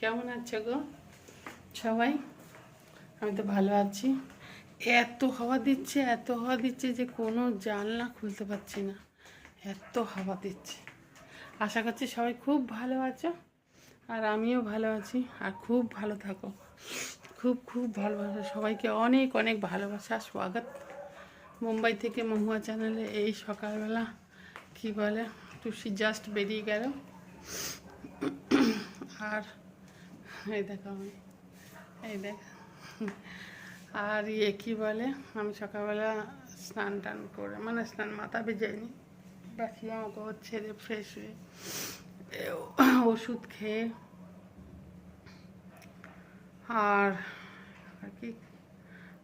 কেমন আছো গো? সবাই? আমি তো ভালো আছি। এত হাওয়া দিচ্ছে, এত হাওয়া দিচ্ছে যে কোনো জানলা খুলতে পারছি না। এত হাওয়া দিচ্ছে। আশা করছি সবাই খুব ভালো আছো আর আমিও ভালো আছি আর খুব ভালো থাকো। খুব খুব ভালোবাসা। সবাইকে অনেক অনেক ভালোবাসা, স্বাগত। মুম্বাই থেকে মহুয়া চ্যানেলে এই সকালবেলা, কি বলে, টুসি জাস্ট বেরিয়ে গেল। আর এই দেখো আমি। এই দেখ। আর ইয়ে কী বলে? আমি সকালবেলা স্নান টান করে মানে স্নান মাথা ভেজাইনি। বাকি আমাকে ছেড়ে ফ্রেশ হয়ে ওষুধ খেয়ে আর আর কি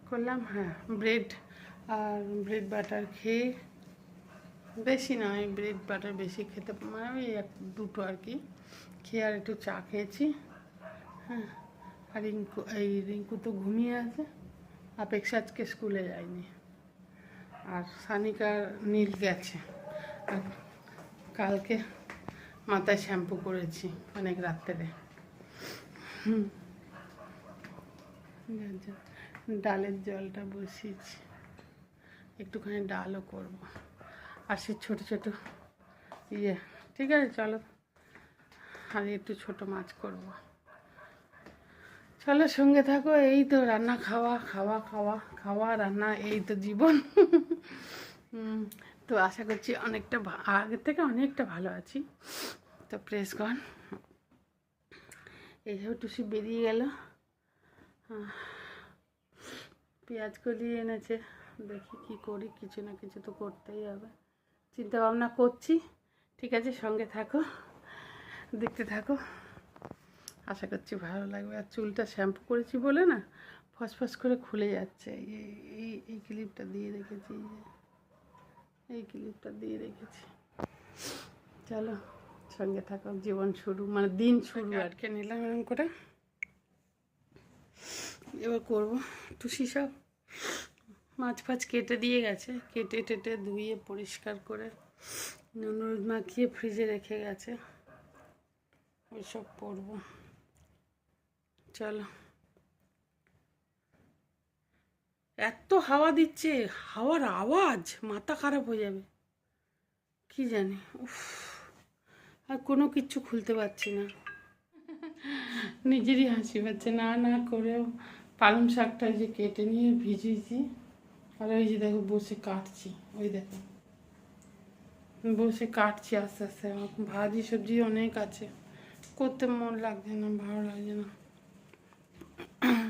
করলাম? হ্যাঁ ব্রেড আর ব্রেড বাটার খেয়ে বেশি না আমি ব্রেড বাটার বেশি খেতে মানে ওই এক দুটো আর কি। খেয়ে আর একটু চা খেয়েছি। হ্যাঁ আর রিঙ্কু, এই রিঙ্কু তো ঘুমিয়ে আছে। অপেক্ষা আজকে স্কুলে যায়নি। আর সানিকার নীল গেছে। আর কালকে মাথায় শ্যাম্পু করেছি অনেক রাত্রে। হুম। ডালের জলটা বসিয়েছি। একটুখানি ডালও করব। আর সে ছোটো ছোটো ইয়ে। ঠিক আছে, চলো। আর একটু ছোট মাছ করব। চলো সঙ্গে থাকো, এই তো রান্না, খাওয়া খাওয়া খাওয়া খাওয়া, রান্না, এই তো জীবন। তো আশা করছি অনেকটা আগের থেকে অনেকটা ভালো আছি। তো প্রেস কর। এইসব টুসি বেরিয়ে গেল। পেঁয়াজ কলিয়ে এনেছে। দেখি কি করি, কিছু না কিছু তো করতেই হবে। চিন্তা ভাবনা করছি। ঠিক আছে, সঙ্গে থাকো। দেখতে থাকো। আশা করছি ভালো লাগবে। আর চুলটা শ্যাম্পু করেছি বলে না ফসফস করে খুলে যাচ্ছে। এই এই ক্লিপটা দিয়ে রেখেছি এই ক্লিপটা দিয়ে রেখেছি। চলো সঙ্গে থাকো জীবন শুরু মানে দিন শুরু আটকে নিলাম এরকম করে। এবার করব। টুসি সব মাছ ফাছ কেটে দিয়ে গেছে। কেটে টেটে ধুয়ে পরিষ্কার করে নুন মাখিয়ে ফ্রিজে রেখে গেছে। ওইসব করব। চলো। এত হাওয়া দিচ্ছে, হাওয়ার আওয়াজ, মাথা খারাপ হয়ে যাবে। কি জানি, উফ, আর কোনো কিচ্ছু খুলতে পারছি না। নিজেরই হাসি পাচ্ছে, না না করেও পালং শাকটা যে কেটে নিয়ে ভিজিয়েছি, আর ওই যে দেখো বসে কাটছি, ওই দেখো। বসে কাটছি আস্তে আস্তে ভাজি সবজি অনেক আছে, করতে মন লাগছে না, ভালো লাগছে না।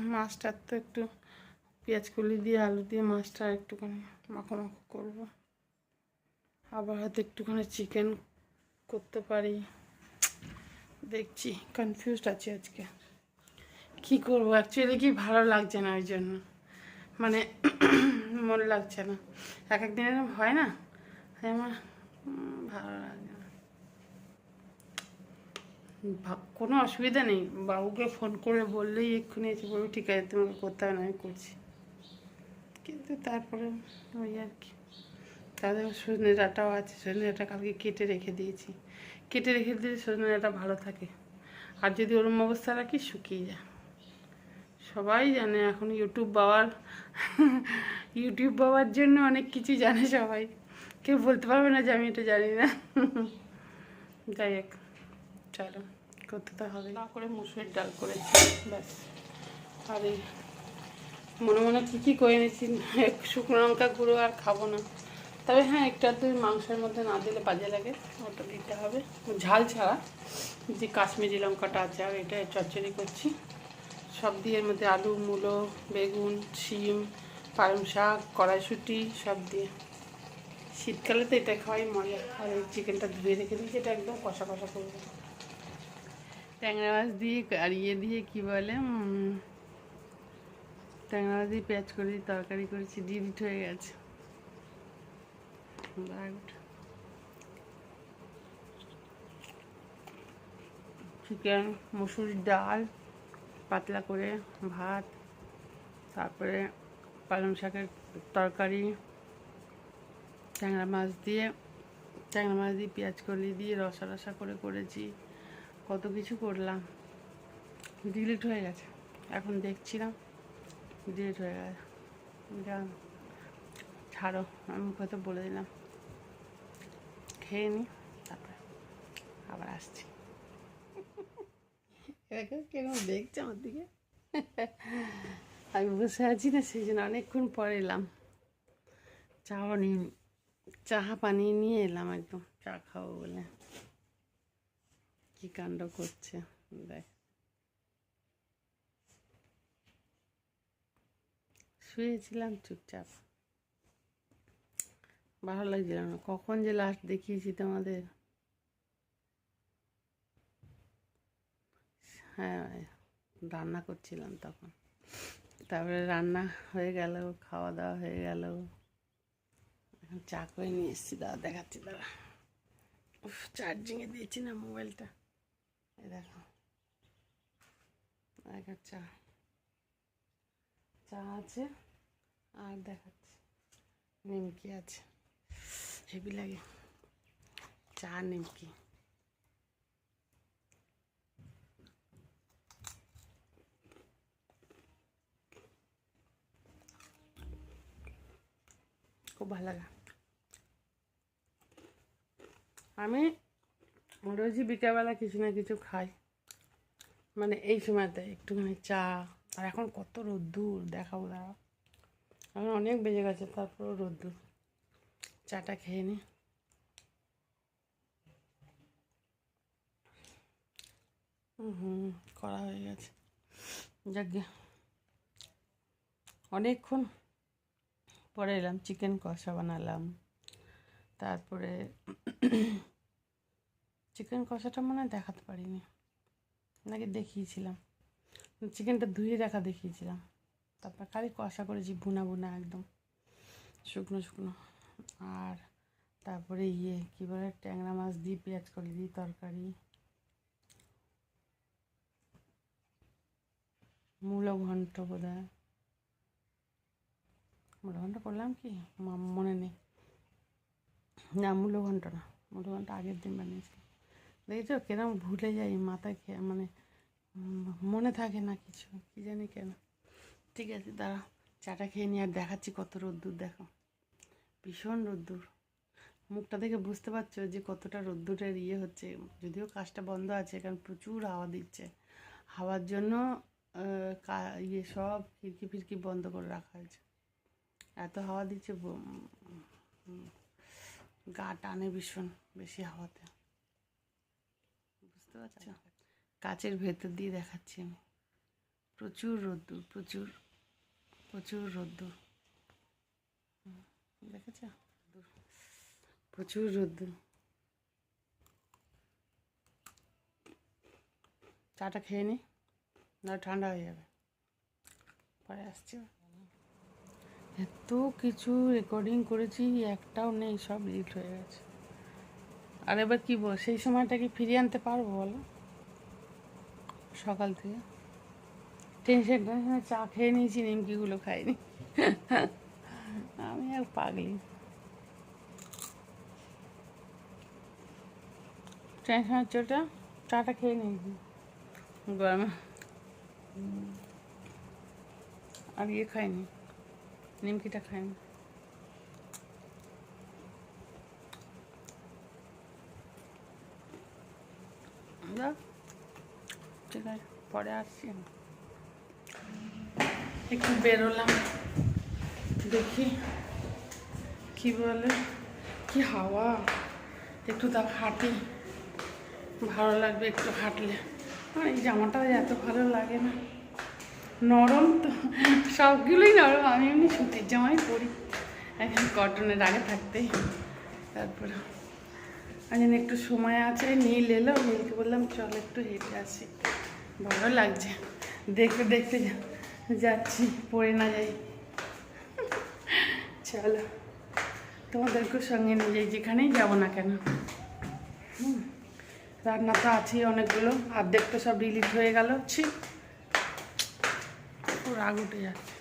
মাছটার তো একটু পেঁয়াজ কলি দিয়ে, আলু দিয়ে মাছটা একটুখানি মাখো মাখো করব। আবার হয়তো একটুখানি চিকেন করতে পারি। দেখছি কনফিউজড আছি আজকে। কি করব? অ্যাকচুয়ালি কি ভালো লাগছে না ওই জন্য। মানে মন লাগছে না। এক এক দিন এরকম হয় না? তাই আমার ভালো ভা- কোনো অসুবিধা নেই। বাবুকে ফোন করে বললেই এক্ষুনি এসে বলব, ঠিক আছে তোমাকে করতে হবে না আমি করছি। কিন্তু তারপরে ওই আর কি। তাদের সজনে ডাঁটাও আছে সজনে ডাঁটা কালকে কেটে রেখে দিয়েছি। কেটে রেখে দিলে সজনে ডাঁটা ভালো থাকে। আর যদি ওরম অবস্থা রাখি শুকিয়ে যায় সবাই জানে এখন ইউটিউব বাবার ইউটিউব বাবার জন্য অনেক কিছু জানে সবাই। কেউ বলতে পারবে না যে আমি এটা জানি না। যাই হোক, চলো। করতে তো হবে। না করে মুসুরির ডাল করেছি, ব্যাস। আর এই মনে মনে কী কী করে নিয়েছি শুকনো লঙ্কা গুঁড়ো আর খাব না। তবে হ্যাঁ একটু আধটু মাংসের মধ্যে না দিলে বাজে লাগে, ওটা দিতে হবে। ঝাল ছাড়া, যে কাশ্মীরি লঙ্কাটা আছে আর এটা চচ্চড়ি করছি। সব দিয়ে এর মধ্যে আলু, মূলো, বেগুন, শিম, পালং শাক, কড়াইশুঁটি, সব দিয়ে। শীতকালে তো এটা খাওয়াই মজা, আর এই চিকেনটা ধুয়ে রেখে দিয়েছি, এটা একদম কষা কষা করব। ট্যাংরা মাছ দিয়ে আর ইয়ে দিয়ে কী বলে ট্যাংরা মাছ দিয়ে পেঁয়াজ করে দিয়ে তরকারি করেছি ডিডিট হয়ে গেছে। চিকেন মুসুরির ডাল, পাতলা করে ভাত, তারপরে পালং শাকের তরকারি, ট্যাংরা মাছ দিয়ে, ট্যাংরা মাছ দিয়ে পেঁয়াজ কলি দিয়ে রসা রসা করে করেছি। কত কিছু করলাম। ডিলিট হয়ে গেছে। এখন দেখছিলাম ডিলিট হয়ে গেছে। যা ছাড়ো আমি হয়তো বলে দিলাম। খেয়ে নি তারপরে আবার আসছি। এরকম দেখছে আমার দিকে? আমি বসে আছি না সেই জন্য অনেকক্ষণ পরে এলাম। চা নিয়ে চাহা পানি নিয়ে এলাম একদম চা খাব বলে। কি কাণ্ড করছে? দেখ। শুয়েছিলাম চুপচাপ। ভালো লাগছিল না। কখন যে লাস্ট দেখিয়েছি তোমাদের? হ্যাঁ রান্না করছিলাম তখন। তারপরে রান্না হয়ে গেল, খাওয়া দাওয়া হয়ে গেল। এখন চা করে নিয়ে এসেছি, দাদা দেখাচ্ছি, দাদা। চার্জিংয়ে দিয়েছি না মোবাইলটা। এই দেখো। এক চা। চা আছে আর দেখাচ্ছি। নিমকি আছে। হেভি লাগে। চা, নিমকি। খুব ভালো লাগে। আমি রোজই বিকেলবেলা কিছু না কিছু খাই। মানে এই সময়তে একটুখানি চা। আর এখন কত রোদ্দুর, দেখাবো দাঁড়া এখন অনেক বেজে গেছে, তারপরও রোদ্দুর। চাটা খেয়ে নি। হুম, করা হয়ে গেছে। যাক। অনেকক্ষণ পরে এলাম, চিকেন কষা বানালাম। তারপরে চিকেন কষাটা মনে দেখাতে পারিনি। নাকি দেখিয়েছিলাম। চিকেনটা ধুয়ে রাখা দেখিয়েছিলাম। তারপর খালি কষা করেছি ভুনা ভুনা একদম। শুকনো শুকনো। আর তারপরে ইয়ে কী বলে, ট্যাংরা মাছ দিয়ে পেঁয়াজ করে দিই তরকারি। মূলো ঘন্ট বোধ হয় মূলো ঘন্ট করলাম কি? মনে নেই। না, মূলো ঘন্ট না। মূলো ঘন্ট আগের দিন বানিয়েছিলাম। দেখেছ কিরম ভুলে যাই মাথায় খেয়ে মানে মনে থাকে না কিছু, কি জানি কেন। ঠিক আছে দাঁড়া চাটা খেয়ে নিয়ে আর দেখাচ্ছি কত রোদ্দুর, দেখো। ভীষণ রোদ্দুর। মুখটা দেখে বুঝতে পারছ যে কতটা রোদ্দুরের ইয়ে হচ্ছে। যদিও কাজটা বন্ধ আছে, কারণ প্রচুর হাওয়া দিচ্ছে। হাওয়ার জন্য ইয়ে সব খিড়কি ফিরকি বন্ধ করে রাখা হয়েছে। এত হাওয়া দিচ্ছে গা টানে ভীষণ বেশি হাওয়াতে। বুঝতে পারছ কাচের ভেতর দিয়ে দেখাচ্ছি আমি। প্রচুর রোদ্দুর, প্রচুর প্রচুর রোদ্দুর। দেখেছ? প্রচুর রোদ্দুর। চাটা খেয়ে নি না ঠান্ডা হয়ে যাবে। পরে আসছি। এত কিছু রেকর্ডিং করেছি, একটাও নেই, সব ডিলিট হয়ে গেছে। আর এবার কী বল, সেই সময়টা কি ফিরিয়ে আনতে পারব বলো? সকাল থেকে। টেনশন টেনশনে চা খেয়ে নিয়েছি, নিমকিগুলো খাইনি। আমি আর পাগলি। টেনশনের চোটা চাটা খেয়ে নিয়েছি। গরমে। আর ইয়ে খাইনি, নিমকিটা খাইনি যাক ঠিক আছে পরে আসছি আমি। একটু বেরোলাম, দেখি কি বলে, কি হাওয়া, একটু তা হাঁটি, ভালো লাগবে একটু হাঁটলে। এই জামাটা এত ভালো লাগে না। নরম তো, সবগুলোই নরম, আমি এমনি সুতির জামাই পরি। এখন কটনের আগে থাকতেই তারপরে। আজ একটু সময় আছে, নীল এলো, নীলকে বললাম, চল একটু হেঁটে আসি। ভালো লাগছে। দেখতে দেখতে যাচ্ছি, পড়ে না যাই। চলো তোমাদেরকে সঙ্গে নিয়ে যাই, যেখানেই যাব না কেন। রান্না তো আছেই অনেকগুলো, অর্ধেক তো সব ডিলিট হয়ে গেল। ছি রাগ উঠে যাচ্ছে।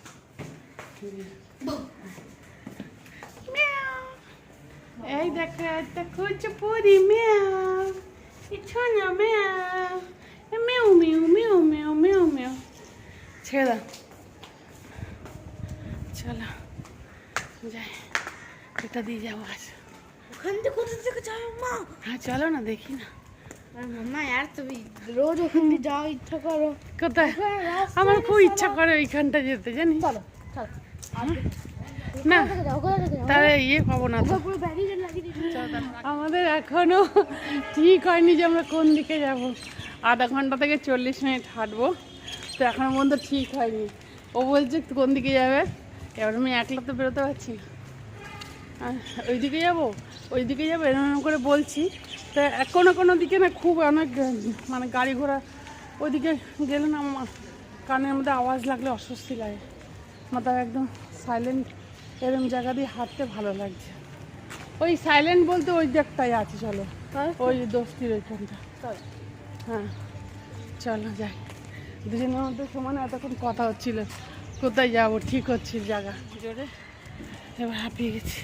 এই দেখো, একটা কুচু পুরি, মিয়াও শোনো মিয়াও। মিউ মিউ মিউ মিউ মিউ ছেড়ে দাও। চলো যাই। এটা দিয়ে যাব আজ। ওখান থেকে কোথা থেকে যাবে মা? হ্যাঁ চলো না দেখি না। আর মাম্মা তুমি রোজ ওখান দিয়ে যাওয়ার ইচ্ছা করো। কোথায়? আমার খুব ইচ্ছা করে ওইখানটা যেতে জানি চলো চলো। না তাহলে ইয়ে পাবো না তো। আমাদের এখনও ঠিক হয়নি যে আমরা কোন দিকে যাব। আধা ঘণ্টা থেকে চল্লিশ মিনিট হাঁটবো। তো এখনও পর্যন্ত ঠিক হয়নি। ও বলছে কোন দিকে যাবে? এবার আমি একলা তো বেরোতে পারছি না। আর ওইদিকে যাব? ওইদিকে যাব? এরকম করে বলছি। তা কোনো কোনো দিকে না খুব অনেক মানে গাড়ি ঘোড়া ওইদিকে গেলে না আমার কানের মধ্যে আওয়াজ লাগলে অস্বস্তি লাগে। মাথা একদম সাইলেন্ট এরকম জায়গা দিয়ে হাঁটতে ভালো লাগছে। ওই সাইলেন্ট বলতে ওই দিকটাই আছে চলো। ওই দোস্তির ওইখানটা। হ্যাঁ। চলো যাই। দুজনের মধ্যে সমানে এতক্ষণ কথা হচ্ছিল। কোথায় যাব? ঠিক হচ্ছে জায়গা। জোরে। এবার হাঁপিয়ে গেছি।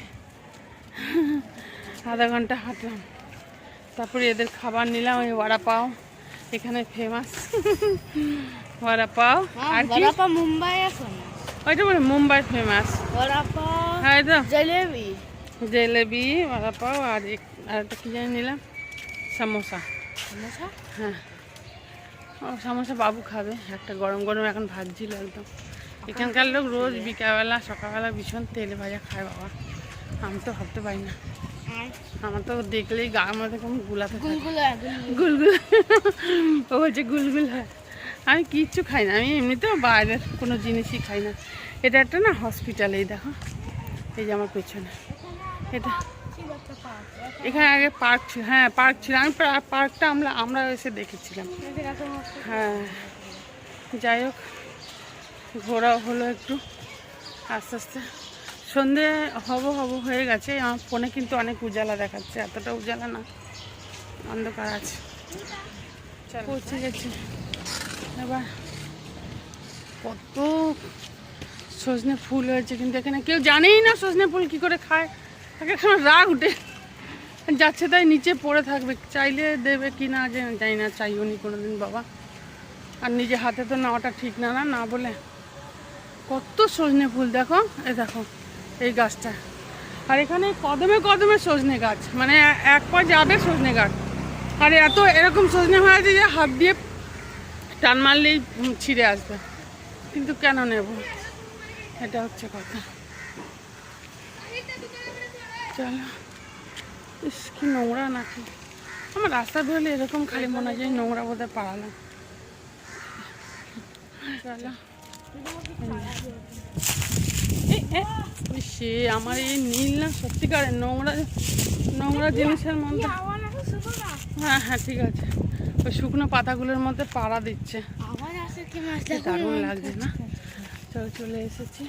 আধা ঘণ্টা হাঁটলাম। তারপরে এদের খাবার নিলাম ওই বড়া পাও। এখানে ফেমাস বড়া পাও। আর কি? বড়াপা মুম্বাই এখন ওইটা বলে মুম্বাই ফেমাস বড়াপা হ্যাঁ তো। জলেবি। জিলেবি বড়া পাও আর আর একটা কী জানি নিলাম? সামোসা। সমোসা? হ্যাঁ। ও সমোসা বাবু খাবে একটা গরম গরম এখন ভাজছিল একদম। এখানকার লোক রোজ বিকালবেলা সকালবেলা ভীষণ তেলে ভাজা খায় বাবা। আমি তো ভাবতে পারি না। আমার তো দেখলেই গা আমাদের কেমন গুলাতে থাকে। গুলগুলো ও বলছে গুলগুল হয়। আমি কিচ্ছু খাই না আমি এমনিতেও বাইরের কোনো জিনিসই খাই না। এটা একটা না হসপিটালেই দেখো। এই যে আমার পেছনে। এটা এখানে আগে পার্ক ছিল হ্যাঁ পার্ক ছিল। আমি পার্কটা আমরা আমরা এসে দেখেছিলাম। হ্যাঁ যাই হোক, ঘোরাও হলো একটু, আস্তে আস্তে। সন্ধে হব হব হয়ে গেছে, আমার ফোনে কিন্তু অনেক উজালা দেখাচ্ছে, এতটা উজালা না, অন্ধকার আছে। পৌঁছে গেছি। এবার কত সজনে ফুল হয়েছে, কিন্তু এখানে কেউ জানেই না সজনে ফুল কী করে খায়। এখানে রাগ উঠে যাচ্ছে তাই নিচে পড়ে থাকবে। চাইলে দেবে কি না যে জানি না, চাইও নি কোনোদিন বাবা। আর নিজে হাতে তো নেওয়াটা ঠিক না না না বলে। কত সজনে ফুল, দেখো এ দেখো, এই গাছটা। আর এখানে কদমে কদমে সজনে গাছ মানে এক পা যাবে সজনে গাছ। আর এত এরকম সজনে হয়েছে যে, হাত দিয়ে টান মারলেই ছিঁড়ে আসবে। কিন্তু কেন নেব? এটা হচ্ছে কথা। চলো। ইস কি নোংরা নাকি? আমার রাস্তা বেরোলে এরকম খালি মনে হয় যে নোংরা বোধহয় পাড়ালাম চলো। এই, ওই সে আমার এই নীল না সত্যিকারের নোংরা নোংরা জিনিসের মধ্যে হ্যাঁ হ্যাঁ ঠিক আছে। ওই শুকনো পাতাগুলোর মধ্যে পাড়া দিচ্ছে। দারুণ লাগছে না? চলো চলে এসেছি।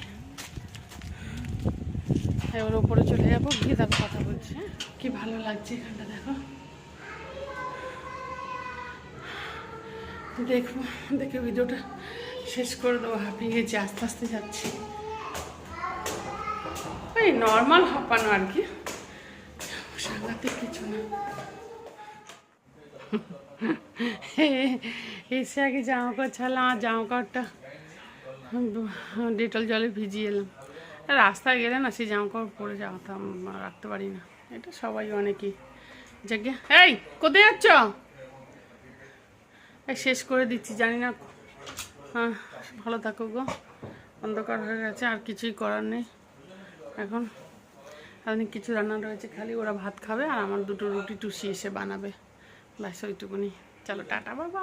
এবার ওপরে চলে যাব, গিয়ে তারপর কথা বলছি? কি ভালো লাগছে এখানটা দেখো। দেখব দেখে ভিডিওটা শেষ করে দেবো, হাঁপিয়ে গেছি, আস্তে আস্তে যাচ্ছি। ওই নর্মাল হাঁপানো আর কি। সাংঘাতিক কিছু না। এসে আগে জামা কাপড় ছাড়লাম, আর জামা কাপড়টা ডেটল জলে ভিজিয়ে এলাম। রাস্তায় গেলে না সেই জামা কাপড় পরে যাওয়াটা রাখতে পারি না। এটা সবাই অনেকেই জাগে এই, কোথায় যাচ্ছ? এই শেষ করে দিচ্ছি, জানি না হ্যাঁ ভালো থাকো গো। অন্ধকার হয়ে গেছে, আর কিছুই করার নেই। এখন এখন কিছু রান্না রয়েছে খালি, ওরা ভাত খাবে আর আমার দুটো রুটি টুসি এসে বানাবে। ব্যাস, ওইটুকুনি। চলো, টাটা বাবা